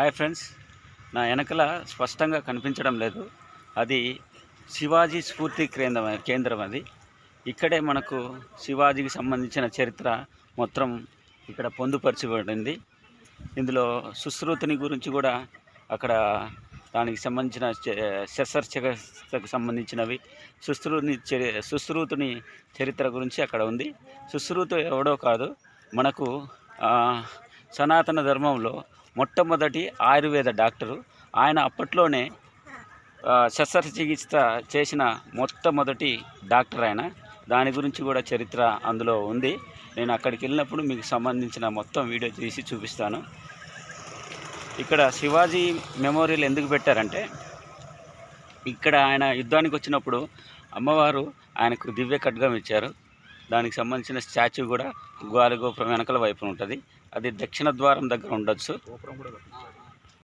Hi friends. నా వెనకల స్పష్టంగా కనిపించడం లేదు. అది శివాజీ స్ఫూర్తి కేంద్రం కేంద్రం అది. ఇక్కడే మనకు శివాజీకి సంబంధించిన చరిత్ర మొత్తం ఇక్కడ పొందుపరచబడింది. ఇందులో సుశ్రుతిని గురించి కూడా అక్కడ దానికి సంబంధించిన చ- శస్త్రచికిత్సకు సంబంధించినవి. సుశ్రుని చరి సుశ్రుతుని చరిత్ర గురించి అక్కడ ఉంది. సుశ్రుతు ఎవడో కాదు. మనకు సనాతన ధర్మంలో మొట్టమొదటి ఆయుర్వేద డాక్టరు. ఆయన అప్పట్లోనే శస్త్రచికిత్స చేసిన మొట్టమొదటి డాక్టర్ ఆయన. దాని గురించి కూడా చరిత్ర అందులో ఉంది. నేను అక్కడికి వెళ్ళినప్పుడు మీకు సంబంధించిన మొత్తం వీడియో తీసి చూపిస్తాను. ఇక్కడ శివాజీ మెమోరియల్ ఎందుకు పెట్టారంటే ఇక్కడ ఆయన యుద్ధానికి వచ్చినప్పుడు అమ్మవారు ఆయనకు దివ్య ఖడ్గం ఇచ్చారు. దానికి సంబంధించిన స్టాచ్యూ కూడా గాలి గోపురం వెనకల వైపున ఉంటుంది. అది దక్షిణ ద్వారం దగ్గర ఉండొచ్చు.